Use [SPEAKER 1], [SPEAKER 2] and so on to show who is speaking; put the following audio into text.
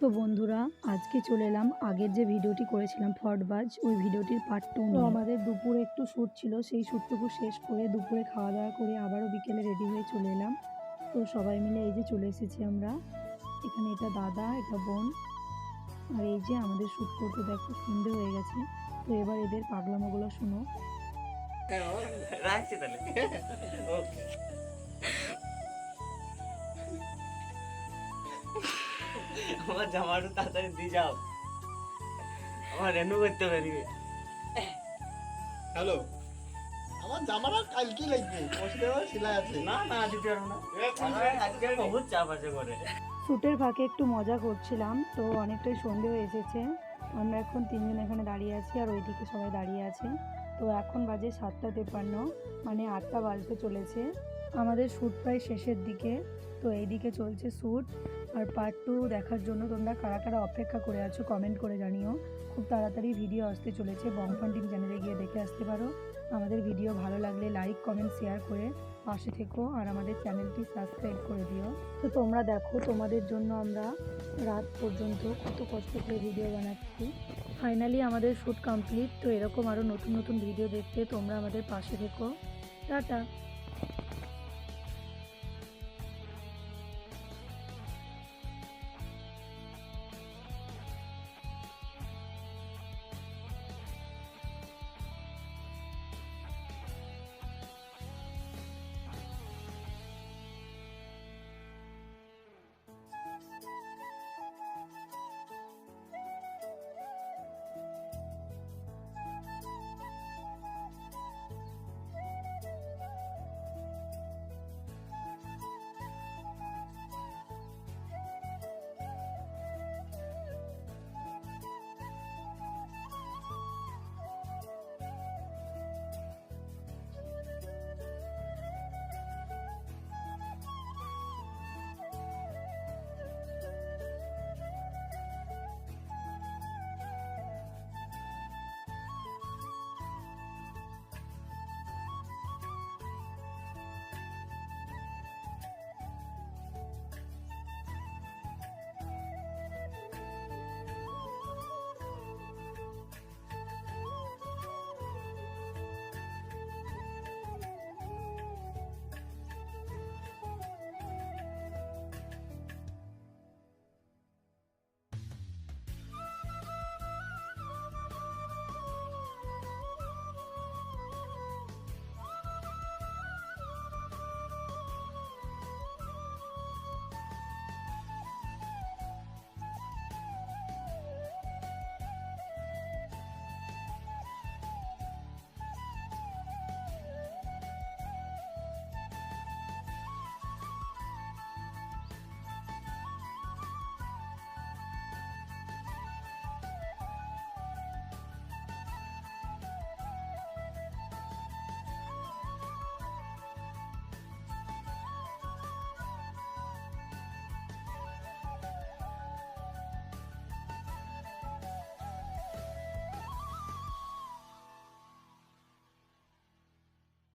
[SPEAKER 1] তো বন্ধুরা আজকে চলে এলাম আগের যে ভিডিওটি করেছিলাম ফটবাজ ওই ভিডিওটির পার্ট টু তো আমাদের দুপুরে একটু শ্যুট ছিল সেই শ্যুটটুকু শেষ করে দুপুরে খাওয়া দাওয়া করে আবারও বিকেলে রেডি হয়ে চলে এলাম। তো সবাই মিলে এই যে চলে এসেছি আমরা। এখানে এটা দাদা এটা বোন। আর এই যে আমাদের শ্যুট করতে দেখো সন্ধে হয়ে গেছে। তো এবার এদের পাগলামোগুলো শুনো।
[SPEAKER 2] রাখছি তাহলে। আমার জামাটা তাড়াতাড়ি দিয়ে যাও। আমার রেনু করতে পারি।
[SPEAKER 3] হ্যালো আমার জামাটা কালকে লাগবে। দেওয়ার সেলাই আছে।
[SPEAKER 2] না না দিতে পারব না। আজকে বহুত চাপ আছে করে
[SPEAKER 1] শ্যুটের ফাঁকে একটু মজা করছিলাম তো অনেকটাই সন্ধে হয়ে এসেছে। আমরা এখন তিনজন এখানে দাঁড়িয়ে আছি আর ওইদিকে সবাই দাঁড়িয়ে আছে। তো এখন বাজে সাতটা তেপান্ন মানে আটটা বাজতে চলেছে। আমাদের শ্যুট প্রায় শেষের দিকে। তো এইদিকে চলছে শ্যুট। আর পার্ট টু দেখার জন্য তোমরা কারা কারা অপেক্ষা করে আছো কমেন্ট করে জানিও। খুব তাড়াতাড়ি ভিডিও আসতে চলেছে। বংফান টিম চ্যানেলে গিয়ে দেখে আসতে পারো। আমাদের ভিডিও ভালো লাগলে লাইক কমেন্ট শেয়ার করে পাশে থেকো। আর আমাদের চ্যানেলটি সাবস্ক্রাইব করে দিও। তো তোমরা দেখো, তোমাদের জন্য আমরা রাত পর্যন্ত কত কষ্ট করে ভিডিও বানাচ্ছি। ফাইনালি আমাদের শ্যুট কমপ্লিট তো এরকম আরও নতুন নতুন ভিডিও দেখতে তোমরা আমাদের পাশে থেকো। টাটা!